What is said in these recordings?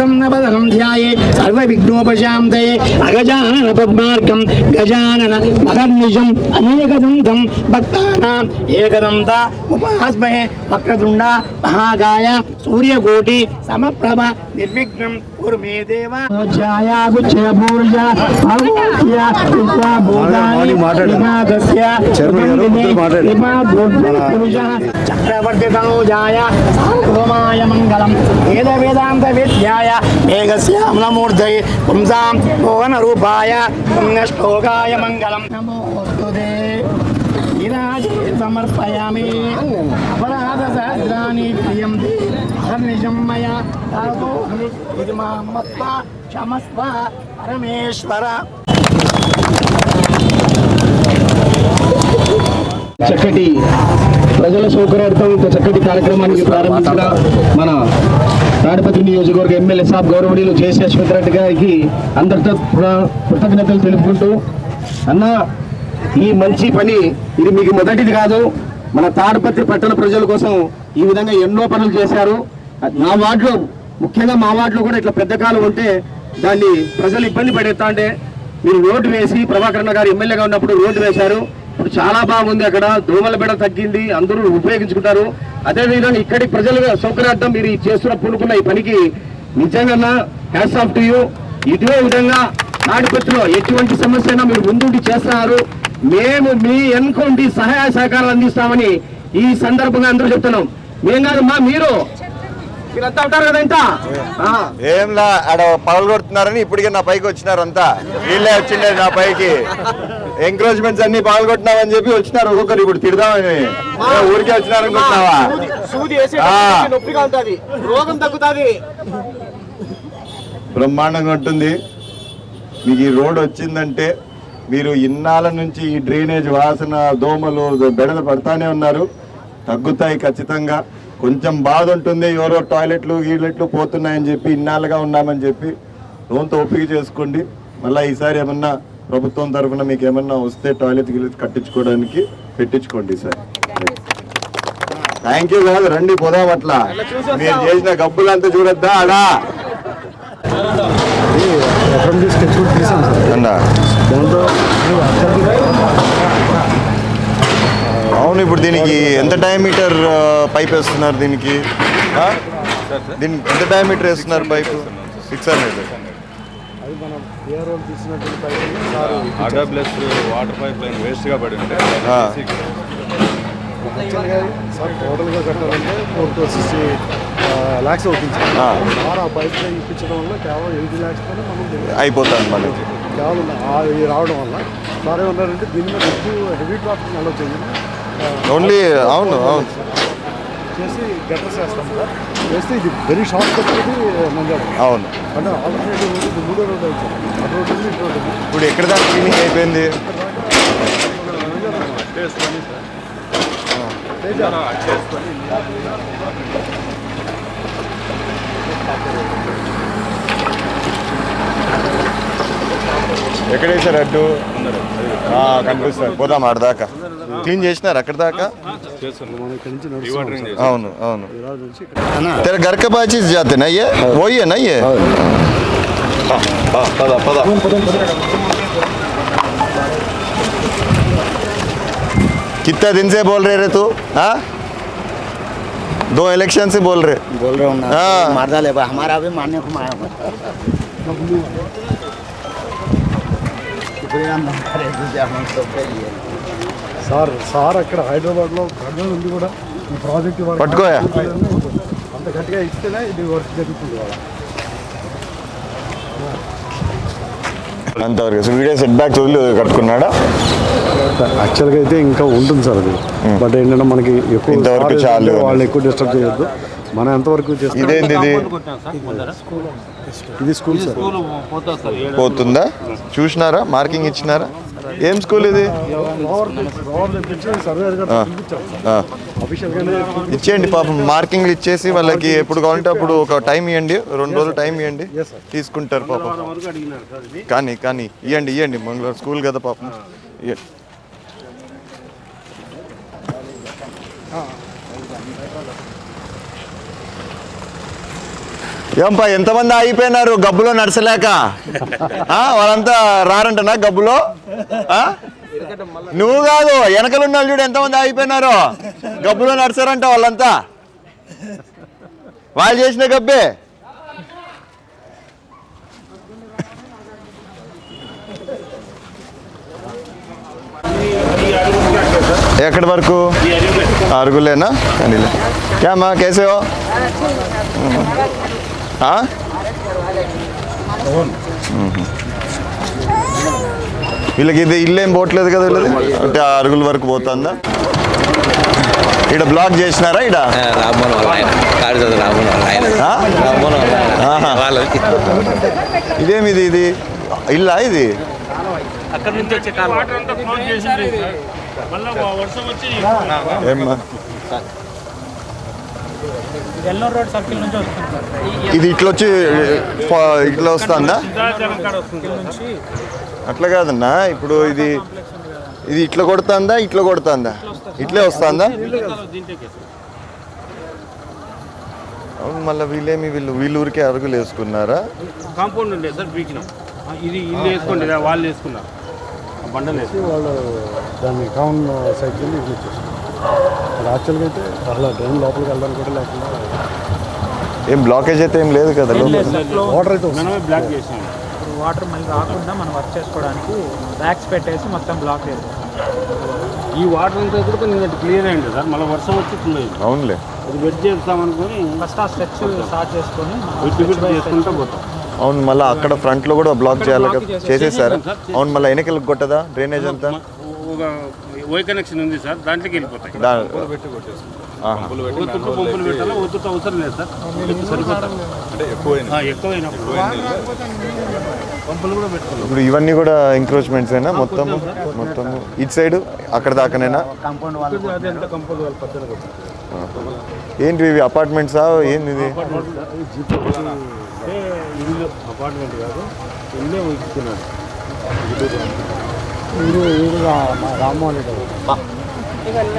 प्रसन्नपदकं ध्याये सर्वविघ्नोपशान्तये गजानन मदन्निजम् अनेकदन्तं भक्तानाम् एकदन्ता उपास्महे वक्रतुण्डा महाकाय सूर्यकोटि समप्रभ निर्विघ्नं కుర్మే దేవ. చక్రవర్తి తనూజాయ సార్వభౌమాయ మంగళం వేద వేదాంత విద్యాయ మేఘశ్యామలమూర్ధయే పుంసాం మోహన రూపాయ పుణ్యశ్లోకాయ మంగళం విరాజే సమర్పయామి అపరాధ సహస్రాన్ని క్రియంతే అహర్నిశం మయా ఇది మా క్షమస్వ పరమేశ్వర చక్కటి ప్రజల సౌకర్యార్థం ఇంత చక్కటి కార్యక్రమానికి ప్రారంభించిన మన తాడిపత్రి నియోజకవర్గ ఎమ్మెల్యే సాబ్ గౌరవనీయులు జేసీ అశ్వత్ రెడ్డి గారికి అందరితో కృతజ్ఞతలు తెలుపుకుంటూ అన్న ఈ మంచి పని ఇది మీకు మొదటిది కాదు. మన తాడిపత్రి పట్టణ ప్రజల కోసం ఈ విధంగా ఎన్నో పనులు చేశారు. నా వార్డులో ముఖ్యంగా మా వార్డులో కూడా ఇట్లా పెద్ద కాలం ఉంటే దాన్ని ప్రజలు ఇబ్బంది పడేస్తా అంటే మీరు రోడ్డు వేసి ప్రభాకరణ గారు ఎమ్మెల్యేగా ఉన్నప్పుడు రోడ్డు వేశారు. ఇప్పుడు చాలా బాగుంది అక్కడ. దోమల బెడ తగ్గింది. అందరూ ఉపయోగించుకుంటారు. అదేవిధంగా ఇక్కడి ప్రజల సౌకర్యార్థం మీరు చేస్తున్న పూనుకున్న ఈ పనికి నిజంగా హ్యాట్స్ ఆఫ్ టు యూ. ఇదే విధంగా తాడిపత్రిలో ఎటువంటి సమస్య అయినా మీరు ముందుండి చేస్తున్నారు. మేము మీ ఎన్కొంటి సహాయ సహకారాలు అందిస్తామని ఈ సందర్భంగా అందరూ చెప్తున్నాం. మేము కాదు మా మీరు. మీరంతా ఉంటారు కదా ఇంత? ఆ. ఏంలా ఆడ పగలు కొడుతున్నారని ఇప్పటికే నా పైకి వచ్చినారు అంతా వీళ్ళే వచ్చిండే నా పైకి. ఎంకరేజ్మెంట్స్ అన్ని పగలు కొట్టినామని చెప్పి వచ్చినారు. ఒక్కొక్కరు ఇప్పుడు తిడదామని. ఊరికే వచ్చినారు అనుకుంటున్నావా? సూది ఆ. వేసేటప్పుడు నొప్పిగా ఉంటుంది. రోగం తగ్గుతుంది. బ్రహ్మాండంగా ఉంటుంది. మీకు ఈ రోడ్ వచ్చిందంటే మీరు ఇన్నాళ్ళ నుంచి ఈ డ్రైనేజ్ వాసన దోమలు బెడలు పడతానే ఉన్నారు. తగ్గుతాయి ఖచ్చితంగా. కొంచెం బాధ ఉంటుంది ఎవరో టాయిలెట్లు గీలెట్లు పోతున్నాయని చెప్పి ఇన్నాళ్ళుగా ఉన్నామని చెప్పి లోన్తో ఒప్పిక చేసుకోండి. మళ్ళీ ఈసారి ఏమన్నా ప్రభుత్వం తరఫున మీకు ఏమన్నా వస్తే టాయిలెట్ గిలెట్ కట్టించుకోవడానికి పెట్టించుకోండి ఈసారి థ్యాంక్ యూ కాదు రండి పోదాం అట్లా. మీరు చేసిన గబ్బులంతా చూడొద్దా అడా అన్నా. అవును ఇప్పుడు దీనికి ఎంత డయామీటర్ పైప్ వేస్తున్నారు దీనికి? దీనికి ఎంత డయామీటర్ వేస్తున్నారు pipe six hundred RWS water pipe line వేస్ట్గా పడి ఉంటే. సార్ టోటల్గా కట్టాలంటే ఫోర్ టు సిక్స్టీ ల్యాక్స్ అవుతుంది. సార్ ఆ. ఇప్పించడం వల్ల కేవలం ఎయిటీ ల్యాక్స్తోనే మనం అయిపోతుంది మనకి. కేవలం రావడం వల్ల. సార్ ఏమన్నారంటే దీని మీద ఎక్కువ హెవీ ట్రాఫిక్ అలౌ చేయండి ఓన్లీ అవును అవును. చేసి గట్టర్స్ వేస్తాం సార్. వేస్తే ఇది వెరీ షార్ట్ కట్ అవును. అంటే ఆల్టర్నేటివ్ ఇది మూడో రోడ్ అవుతుంది రోడ్ ఉంది ఇటు రోడ్ ఉంది ఇప్పుడు ఎక్కడ దాకా క్లీనింగ్ అయిపోయింది? ఎక్కడ వేసారు అడ్డు ఆ, కనిపిస్తారు పోదాం ఆడ దాకా క్లీన్ చేసినారు అక్కడ దాకా మనం ఇక్కడి నుంచి రీవాటరింగ్ చేసి అవును అవును ఇలా నుంచి ఇక్కడ तेरा घर के पास चीज जाते ना ये वही है ना ये पता पता कितना दिन से बोल रहे रे तू हाँ दो इलेक्शन से बोल रहे बोल रहे हो ना हाँ। मार डाले बा हमारा भी मारने को आया हुआ సార్ సార్ అక్కడ హైదరాబాద్లో ఉంది కూడా. ఈ ప్రాజెక్ట్ పట్టుకోయా. అంత గట్టిగా ఇస్తేనే ఇది వర్క్ జరుగుతుంది వాళ్ళ అంతవరకు సో వీడియో సెట్ బ్యాక్ వదిలి కట్టుకున్నాడా? యాక్చువల్గా అయితే ఇంకా ఉంటుంది సార్ అది. బట్ ఏంటంటే మనకి ఎక్కువ వాళ్ళని ఎక్కువ డిస్టర్బ్ చేయొద్దు. మనం ఎంతవరకు ఇదేంది ఇది? ఇది స్కూల్ సార్. పోతుందా? చూసినారా? మార్కింగ్ ఇచ్చినారా? ఏం స్కూల్ ఇది? ఇచ్చేయండి పాపం మార్కింగ్లు ఇచ్చేసి వాళ్ళకి ఎప్పుడు కావాలంటే అప్పుడు ఒక టైం ఇవ్వండి రెండు రోజులు టైం ఇవ్వండి. తీసుకుంటారు పాపం. కానీ కానీ ఇవ్వండి ఇవ్వండి. మంగళవారం స్కూల్ కదా పాపం. ఇవ్వండి. ఏంపా ఎంతమంది ఆగిపోయినారు గబ్బులో నడచలేక? ఆ, వాళ్ళంతా రారంటనా గబ్బులో? నువ్వు కాదు వెనకలు ఉన్న వాళ్ళు చూడు ఎంతమంది ఆగిపోయినారు. గబ్బులో నడిచారంట వాళ్ళంతా. వాళ్ళు చేసిన గబ్బే. ఎక్కడి వరకు? అరుగులేనా? అనిలే. క్యా మా వీళ్ళకి ఇది ఇల్లు ఏం పోవట్లేదు కదా వీళ్ళది? అంటే ఆ అరుగుల వరకు పోతుందా? ఇక్కడ బ్లాక్ చేసినారా ఇక్కడ ఇదేమిది ఇది? ఇల్లా ఇది? అక్కడ నుంచి వచ్చే కాలం ఏమ్మా. ఎల్నూరు రోడ్ సర్కిల్ నుంచి వస్తుంది సార్. ఇది ఇట్లా వచ్చి ఇట్లా వస్తుందా? అట్లా కాదన్నా ఇప్పుడు ఇది ఇది ఇట్లా కొడుతుందా ఇట్లా కొడుతుందా? ఇట్లే వస్తుందా అవును మళ్ళీ వీళ్ళేమి వీళ్ళు వీళ్ళు ఊరికే అరుగులు వేసుకున్నారా? కాంపౌండ్ ఉండే సార్ బీకినాం ఇది ఇల్లు వేసుకోండి వాళ్ళు వేసుకున్నారు. బండలు వేసుకున్నారు. వాళ్ళు దాన్ని టౌన్ సైకిల్ యాక్చువల్గా అయితే అసలు డ్రైన్ లోపలికి వెళ్ళడానికి కూడా లేకుండా ఏం బ్లాకేజ్ అయితే ఏం లేదు కదా వాటర్ అయితే మనమే బ్లాక్ ఇప్పుడు వాటర్ మళ్ళీ రాకుండా మనం వర్క్ చేసుకోవడానికి ర్యాక్స్ పెట్టేసి మొత్తం బ్లాక్ చేస్తాం ఈ వాటర్ అంతా కూడా నిన్నటి క్లియర్ అయింది సార్ మళ్ళీ వర్షం వచ్చి అవునులే. అది వెట్ చేస్తామనుకొని ఫస్ట్ ఆ స్ట్రెచ్ స్టార్ట్ చేసుకొని చేసుకుంటూ పోతాం. అవును మళ్ళీ అక్కడ ఫ్రంట్లో కూడా బ్లాక్ చేయాలి చేసేసారా? అవును మళ్ళీ వెనకలకు కొట్టదా? డ్రైనేజ్ అంతా? ఒక వై కనెక్షన్ ఉంది సార్ దాంట్లోకి వెళ్ళిపోతాయి. పంపులు పెట్టాలా? అవసరం లేదు సార్. ఎక్కువైనప్పుడు. పంపులు కూడా పెట్టుకున్నాం ఇప్పుడు ఇవన్నీ కూడా ఎంక్రోచ్మెంట్స్ అయినా మొత్తం మొత్తం ఇటు సైడ్ అక్కడ దాకానేనా? కంపౌండ్ వాళ్ళు. ఏంటి ఇవి అపార్ట్మెంట్సా ఏంది ఇది అపార్ట్మెంట్ కాదు. ఇల్లే ఇస్తున్నాడు మీరు మీరు రా- మా రామ్మోహన్ రెడ్డి గారు.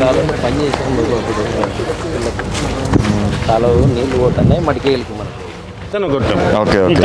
కాలం పని చేసుకుని కాలువ నీళ్ళు పోతున్నాయి మడికేళ్ళకి మనకు. ఇతను కొట్టాం ఓకే ఇంత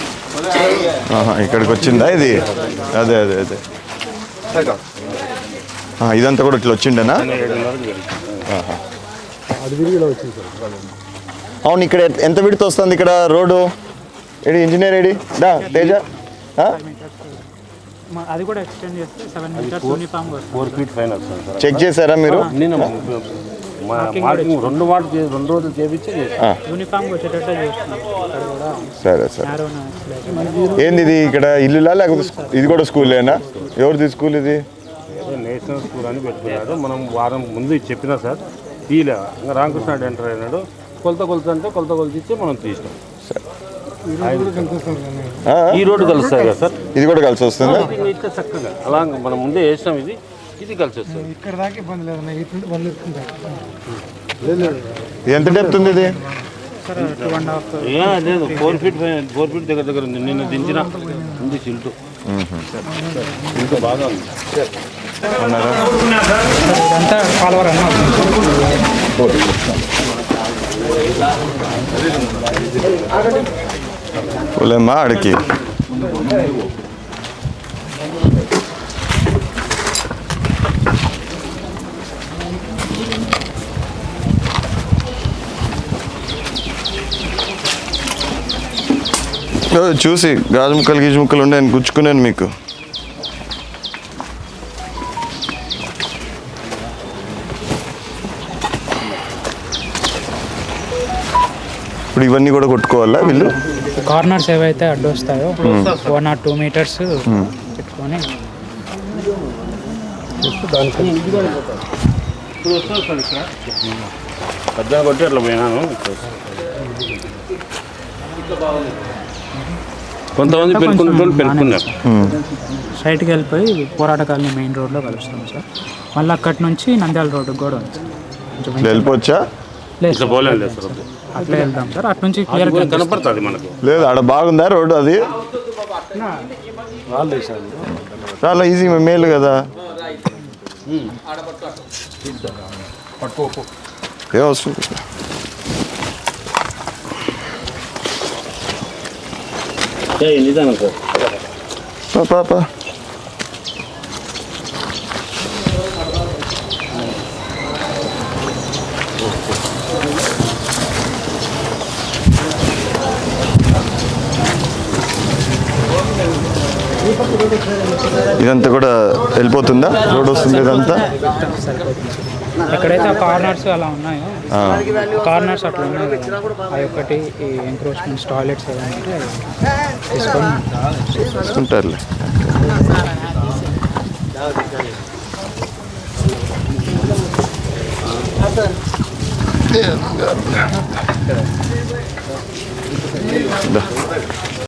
ఇక్కడికి వచ్చిందా ఇది? అదే అదే అదే. ఆ, ఇదంతా కూడా ఇట్లా వచ్చిండేనా? అవును ఇక్కడ ఎంత విడత వస్తుంది ఇక్కడ రోడ్డు? AD engineer AD? దా తేజ? ఆ? మ- అది కూడా ఎక్స్టెండ్ చేస్తే సెవెన్ మీటర్స్ యూనిఫామ్ వస్తుంది. ఫోర్ ఫీట్ ఫైన్ వస్తుంది సార్. చెక్ చేశారా మీరు? మార్కింగ్ రెండు వాటి చే- రెండు రోజులు చేపించి యూనిఫామ్ వచ్చేటట్టు సరే సరే. ఏంది ఇది ఇక్కడ ఇల్లులా లేకపోతే ఇది కూడా స్కూలేనా? ఎవరిది స్కూల్ ఇది? నేషనల్ స్కూల్ అని పెట్టుకున్నాడు మనం వారం ముందు ఇది చెప్పినా సార్ తీలే ఇంకా రామకృష్ణ ఎంటర్ అయినాడు కొలత కొలత అంటే కొలత కొలత ఇచ్చి మనం తీసినాం ఆ? ఈ రోడ్డు కలుస్తాయి కదా సార్. ఇది కూడా కలిసి వస్తుందా? చక్కగా. అలా మనం ముందే వేసినాం ఇది. ఇది కలిసి వస్తుంది ఇక్కడ దాకా ఇబ్బంది లేదన్న ఇటు వాళ్ళు ఇది ఎంత డెప్త్ ఉంది ఇది సార్ టూ అండ్ హాఫ్ ఏ, లేదు ఫోర్ ఫీట్ ఫోర్ ఫీట్ దగ్గర దగ్గర ఉంది నిన్న దించిన ఉంది చిల్టు చిల్టు బాగా ఉంది ఇదంతా కాలువ రన్ అవుతుంది పోలేమ్మా చూసి గాజు ముక్కలు గీజు ముక్కలు ఉండే నేను గుచ్చుకున్నాను మీకు. ఇప్పుడు ఇవన్నీ కూడా కొట్టుకోవాలా వీళ్ళు? కార్నర్స్ ఏవైతే అడ్డు వస్తాయో వన్ ఆర్ టూ మీటర్స్ పెట్టుకొని పెద్ద కొట్టి అట్లా పోయినాను. కొంతమంది పెట్టుకున్న పెట్టుకున్నారు స్ట్రైట్కి వెళ్ళిపోయి పోరాట కాలనీ మెయిన్ రోడ్లో కలుస్తాం సార్. మళ్ళీ అక్కడి నుంచి నంద్యాల రోడ్డుకి కూడా ఉంది కొంచెం ఇట్లా వెళ్ళిపోవచ్చా? లేదు ఇట్లా పోలేదు సార్. అట్లే వెళ్దాం సార్. అటు నుంచి క్లియర్ కనపడుతుంది మనకు. లేదు ఆడ బాగుందా రోడ్డు అది? చాలా ఈజీ మేలు కదా. ఏ వస్తుంది నిదానం సార్. పా, పా, పా. ఇదంతా కూడా వెళ్ళిపోతుందా? రోడ్ వస్తుంది ఇదంతా? ఎక్కడైతే కార్నర్స్ అలా ఉన్నాయో. కార్నర్స్ అట్లా ఉన్నాయి అవి ఒకటి ఈ ఎంక్రోచ్మెంట్స్ టాయిలెట్స్ ఉంటారులే దా.